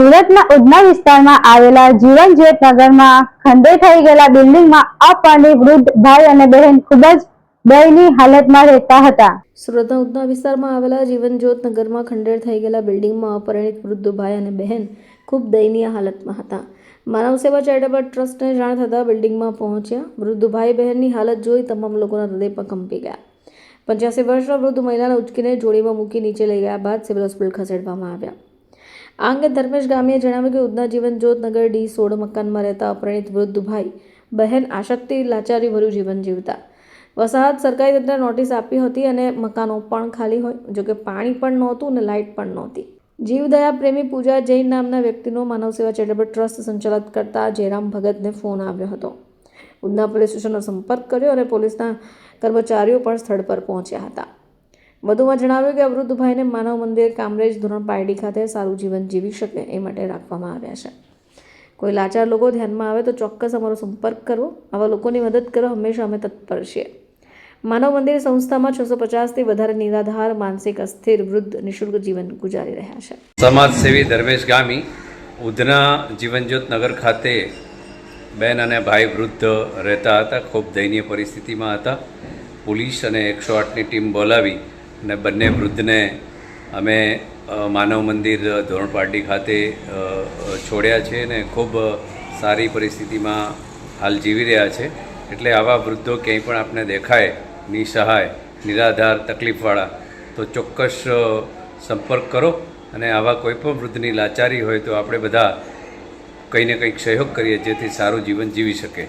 સુરતના ઉધના વિસ્તારમાં આવેલા જીવન જ્યોત નગરમાં ખંડે થઈ ગયેલા બિલ્ડિંગમાં અપાણી વૃદ્ધ ભાઈ અને બહેન ખૂબ જ દયનીય હાલતમાં રહેતા હતા. સુરતના ઉધના વિસ્તારમાં આવેલા જીવનજ્યોત નગરમાં ખંડેર થઈ ગયેલા બિલ્ડિંગમાં અપરિણિત વૃદ્ધ ભાઈ અને બહેન ખૂબ દયનીય હાલતમાં હતા. માનવ સેવા ચેરિટેબલ ટ્રસ્ટને જાણ થતાં બિલ્ડિંગમાં પહોંચ્યા. વૃદ્ધ ભાઈ બહેનની હાલત જોઈ તમામ લોકોના હૃદય પર કંપી ગયા. પંચ્યાસી વર્ષના વૃદ્ધ મહિલાને ઉચકીને જોડીમાં મૂકી નીચે લઈ ગયા બાદ સિવિલ હોસ્પિટલ ખસેડવામાં આવ્યા. આ અંગે ધર્મેશ ગામીએ જણાવ્યું કે ઉધના જીવનજ્યોત નગર ડી સોળ મકાનમાં રહેતા અપરિણિત વૃદ્ધ ભાઈ બહેન આશક્તિ લાચારી ભર્યું જીવન જીવતા. વસાહત સરકારી તંત્રને નોટિસ આપી હતી અને મકાનો પણ ખાલી હોય, જોકે પાણી પણ નહોતું અને લાઇટ પણ નહોતી. જીવદયા પ્રેમી પૂજા જૈન નામના વ્યક્તિનો માનવ સેવા ચેરિટેબલ ટ્રસ્ટ સંચાલિત કરતા જયરામ ભગતને ફોન આવ્યો હતો. ઉધના પોલીસ સ્ટેશનનો સંપર્ક કર્યો અને પોલીસના કર્મચારીઓ પણ સ્થળ પર પહોંચ્યા હતા. વધુમાં જણાવ્યું કે અવૃદ્ધભાઈને માનવ મંદિર કામરેજ ધોરણ પારડી ખાતે સારું જીવન જીવી શકે એ માટે રાખવામાં આવ્યા છે. કોઈ લાચાર લોકો ધ્યાનમાં આવે તો ચોક્કસ અમારો સંપર્ક કરવો આવા લોકોની મદદ કરો. હંમેશા અમે તત્પર છીએ. માનવ મંદિર સંસ્થામાં છસો પચાસથી વધારે નિરાધાર, માનસિક, અસ્થિર, વૃદ્ધ, નિઃશુલ્ક જીવન ગુજારી રહ્યા છે. સમાજસેવી ધર્મેશ ગામી, ઉધના જીવનજ્યોત નગર ખાતે બેન અને ભાઈ વૃદ્ધ રહેતા હતા. ખૂબ દયનીય પરિસ્થિતિમાં હતા. પોલીસ અને એકસો આઠની ટીમ બોલાવી અને બંને વૃદ્ધને અમે માનવ મંદિર ધોરણપાટી ખાતે છોડ્યા છે અને ખૂબ સારી પરિસ્થિતિમાં હાલ જીવી રહ્યા છે. એટલે આવા વૃદ્ધો ક્યાંય પણ આપણે દેખાય, નિસહાય, નિરાધાર, તકલીફવાળા, તો ચોક્કસ સંપર્ક કરો અને આવા કોઈ પણ વૃદ્ધની લાચારી હોય તો આપણે બધા કંઈ ને કંઈક સહયોગ કરીએ જેથી સારું જીવન જીવી શકે.